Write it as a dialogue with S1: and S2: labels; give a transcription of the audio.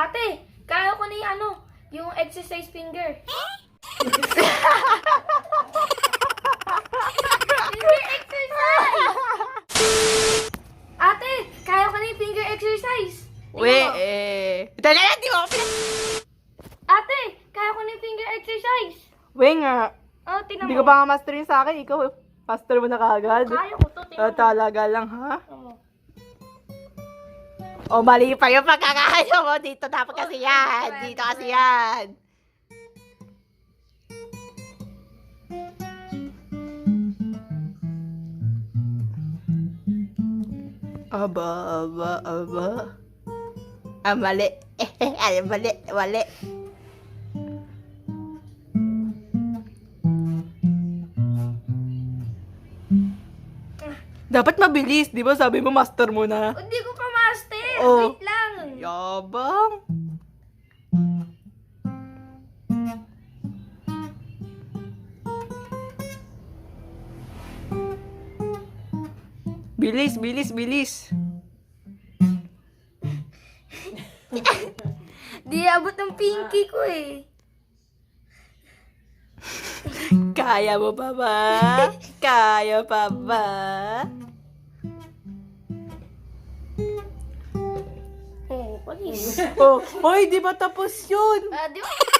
S1: Ate, kaya ko na yung ano, yung exercise finger. finger exercise! Ate, kaya ko na yung finger exercise. Tingnan
S2: We,
S1: mo.
S2: eh. Tala na, di mo ako pinag...
S1: Ate, kaya ko na yung finger exercise.
S2: We nga.
S1: Oh, tingnan
S2: Hindi
S1: mo.
S2: ko pa nga master yun sa akin. Ikaw, master mo na kagad.
S1: Kaya ko to,
S2: Ah,
S1: tingnan mo.
S2: talaga lang, ha? O, mali pa yung pagkakaano mo. Dito dapat kasi
S1: Oh,
S2: yan. Dito kasi yan. Aba, aba, aba. Ah, mali. Ay, mali, mali. Dapat mabilis, di ba? Sabi mo, master mo na.
S1: Hindi master.
S2: Oh.
S1: Wait lang.
S2: Yabang. Bilis, bilis, bilis.
S1: Di abot ng pinky ko eh.
S2: Kaya mo pa ba? Kaya pa ba?
S1: Oh, panis.
S2: Oh, hoy, di ba tapos yun?
S1: Ah, di ba?